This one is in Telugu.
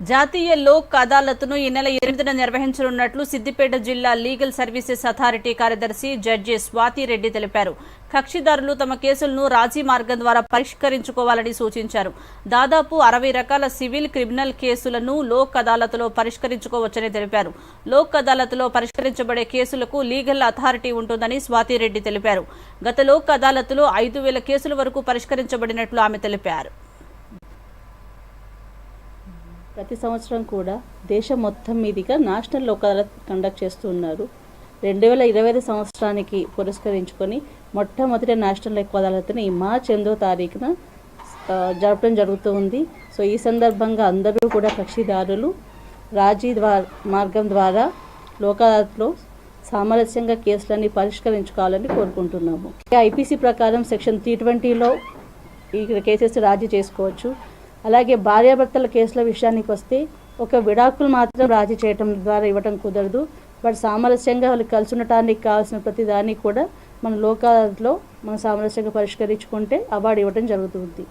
జాతీయ లోక్ అదాలత్ను ఈ నెల ఎనిమిదిన నిర్వహించనున్నట్లు సిద్దిపేట జిల్లా లీగల్ సర్వీసెస్ అథారిటీ కార్యదర్శి జడ్జి స్వాతి రెడ్డి తెలిపారు. కక్షిదారులు తమ కేసులను రాజీ మార్గం ద్వారా పరిష్కరించుకోవాలని సూచించారు. దాదాపు అరవై రకాల సివిల్ క్రిమినల్ కేసులను లోక్ అదాలత్లో పరిష్కరించుకోవచ్చని తెలిపారు. లోక్ అదాలత్లో పరిష్కరించబడే కేసులకు లీగల్ అథారిటీ ఉంటుందని స్వాతి రెడ్డి తెలిపారు. గత లోక్ అదాలత్లో ఐదు వేల కేసుల వరకు పరిష్కరించబడినట్లు ఆమె తెలిపారు. ప్రతి సంవత్సరం కూడా దేశం మొత్తం మీదుగా నేషనల్ లోక్ అదాలత్ కండక్ట్ చేస్తున్నారు రెండు వేల ఇరవై ఐదు సంవత్సరానికి పురస్కరించుకొని మొట్టమొదటి నేషనల్ లోక్ అదాలత్ని ఈ మార్చ్ ఎనిమిదో తారీఖున జరపడం జరుగుతూ ఉంది. సో ఈ సందర్భంగా అందరూ కూడా కక్షిదారులు రాజీ ద్వారా మార్గం ద్వారా లోక్ అదాలత్లో సామరస్యంగా కేసులన్నీ పరిష్కరించుకోవాలని కోరుకుంటున్నాము. ఐపీసీ ప్రకారం సెక్షన్ త్రీ ట్వంటీలో ఈ కేసెస్ రాజీ చేసుకోవచ్చు. అలాగే భార్యాభర్తల కేసుల విషయానికి వస్తే ఒక విడాకులు మాత్రం రాజీ చేయటం ద్వారా ఇవ్వటం కుదరదు. బట్ సామరస్యంగా వాళ్ళు కలిసి ఉండటానికి కావాల్సిన ప్రతి దాన్ని కూడా మన లోకాలలో మనం సామరస్యంగా పరిష్కరించుకుంటే అవార్డు ఇవ్వటం జరుగుతుంది.